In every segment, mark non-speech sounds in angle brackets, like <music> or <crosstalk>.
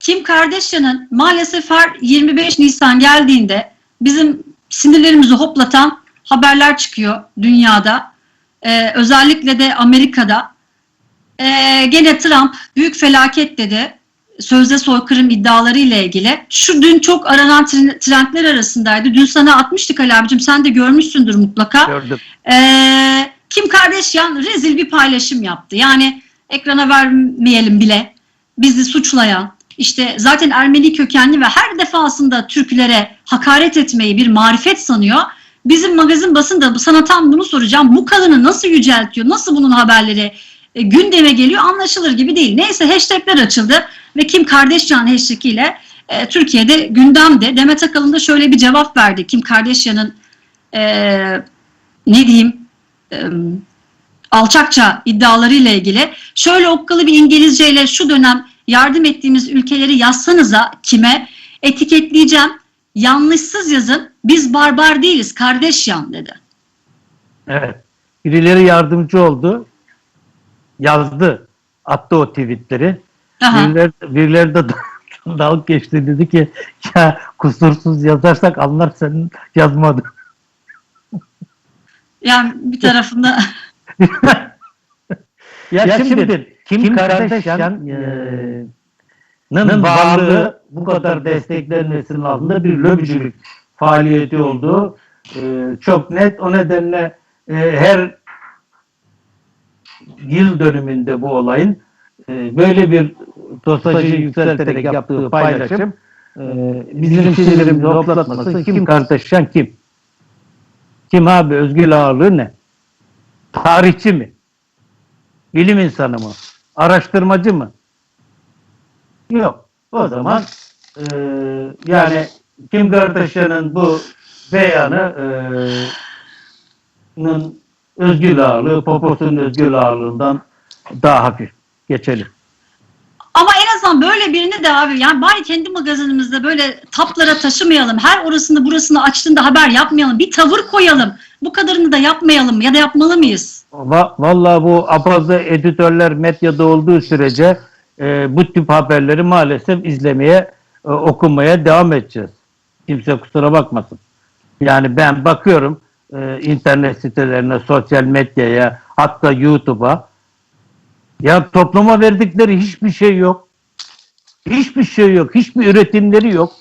Kim Kardashian'ın maalesef her 25 Nisan geldiğinde bizim sinirlerimizi hoplatan haberler çıkıyor dünyada. Ee, özellikle de Amerika'da. Ee, gene Trump büyük felaket dedi. Sözde soykırım iddiaları ile ilgili. Şu dün çok aranan tren- trendler arasındaydı. Dün sana atmıştık Ali abicim sen de görmüşsündür mutlaka. Gördüm. Ee, Kim Kardashian rezil bir paylaşım yaptı. Yani ekrana vermeyelim bile bizi suçlayan, işte zaten Ermeni kökenli ve her defasında Türklere hakaret etmeyi bir marifet sanıyor. Bizim magazin basında sana tam bunu soracağım. Bu kadını nasıl yüceltiyor? Nasıl bunun haberleri e, gündeme geliyor? Anlaşılır gibi değil. Neyse hashtagler açıldı ve Kim Kardashian hashtag ile e, Türkiye'de gündemde. Demet Akalın da şöyle bir cevap verdi. Kim Kardashian'ın e, ne diyeyim e, alçakça iddialarıyla ilgili. Şöyle okkalı bir İngilizceyle şu dönem yardım ettiğimiz ülkeleri yazsanıza kime etiketleyeceğim. Yanlışsız yazın. Biz barbar değiliz. Kardeş yan dedi. Evet. Birileri yardımcı oldu. Yazdı. Attı o tweetleri. Aha. Birileri, birileri de <laughs> dalga geçti dedi ki ya kusursuz yazarsak anlar senin yazmadın. Yani bir tarafında <laughs> ya, şimdi, Kim, Kardashian'ın varlığı bu kadar desteklenmesinin altında bir lobicülük faaliyeti olduğu e, çok net. O nedenle e, her yıl dönümünde bu olayın e, böyle bir dosajı yükselterek yaptığı paylaşım e, bizim sinirimizi hoplatması kim Kardashian kim? Kim abi? Özgür ağırlığı ne? Tarihçi mi? Bilim insanı mı? Araştırmacı mı? Yok. O zaman e, yani Kim Kardashian'ın bu beyanı e, özgür ağırlığı, poposunun özgür ağırlığından daha hafif. Geçelim. ama en azından böyle birini de abi yani bari kendi magazinimizde böyle taplara taşımayalım. Her orasını burasını açtığında haber yapmayalım. Bir tavır koyalım. Bu kadarını da yapmayalım ya da yapmalı mıyız? Va- Vallahi bu apazı editörler medyada olduğu sürece e, bu tip haberleri maalesef izlemeye, e, okumaya devam edeceğiz. Kimse kusura bakmasın. Yani ben bakıyorum e, internet sitelerine, sosyal medyaya, hatta YouTube'a. Ya topluma verdikleri hiçbir şey yok. Hiçbir şey yok. Hiçbir üretimleri yok.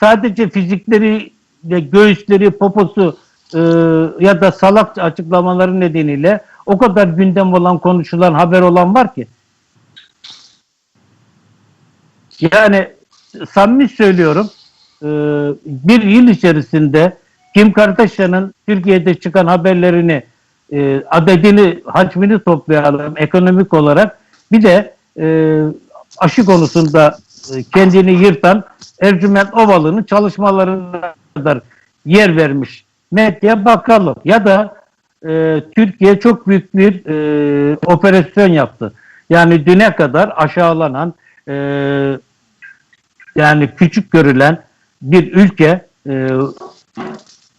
Sadece fizikleri göğüsleri, poposu e, ya da salak açıklamaları nedeniyle o kadar gündem olan, konuşulan, haber olan var ki. Yani samimi söylüyorum e, bir yıl içerisinde Kim Kardashian'ın Türkiye'de çıkan haberlerini e, adedini, hacmini toplayalım ekonomik olarak bir de e, aşı konusunda e, kendini yırtan Ercüment Ovalı'nın çalışmalarına kadar yer vermiş medya bakalım. Ya da e, Türkiye çok büyük bir e, operasyon yaptı. Yani düne kadar aşağılanan e, yani küçük görülen bir ülke e,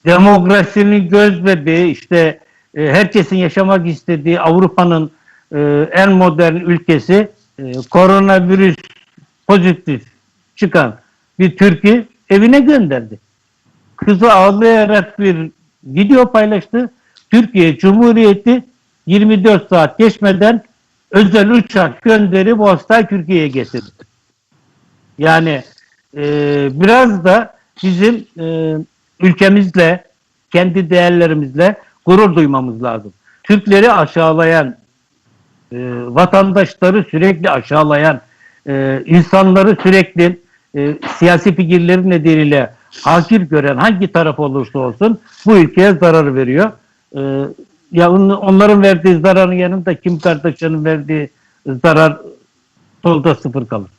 demokrasinin göz bebeği işte e, herkesin yaşamak istediği Avrupa'nın e, en modern ülkesi e, koronavirüs pozitif çıkan bir Türk'ü evine gönderdi. Kızı ağlayarak bir video paylaştı. Türkiye Cumhuriyeti 24 saat geçmeden özel uçak gönderip o hastayı Türkiye'ye getirdi. Yani e, biraz da bizim e, ülkemizle, kendi değerlerimizle gurur duymamız lazım. Türkleri aşağılayan, e, vatandaşları sürekli aşağılayan, e, insanları sürekli e, siyasi fikirleri nedeniyle hakir gören hangi taraf olursa olsun bu ülkeye zarar veriyor. E, ya on- onların verdiği zararın yanında Kim Kardashian'ın verdiği zarar solda sıfır kalır.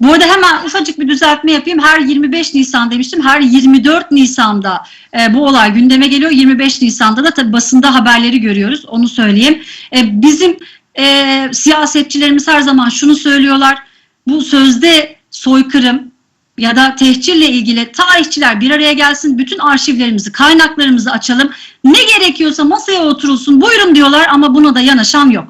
Bu arada hemen ufacık bir düzeltme yapayım. Her 25 Nisan demiştim. Her 24 Nisan'da e, bu olay gündeme geliyor. 25 Nisan'da da tabii basında haberleri görüyoruz. Onu söyleyeyim. E, bizim e, siyasetçilerimiz her zaman şunu söylüyorlar. Bu sözde soykırım ya da tehcirle ilgili tarihçiler bir araya gelsin. Bütün arşivlerimizi, kaynaklarımızı açalım. Ne gerekiyorsa masaya oturulsun. Buyurun diyorlar ama buna da yanaşan yok.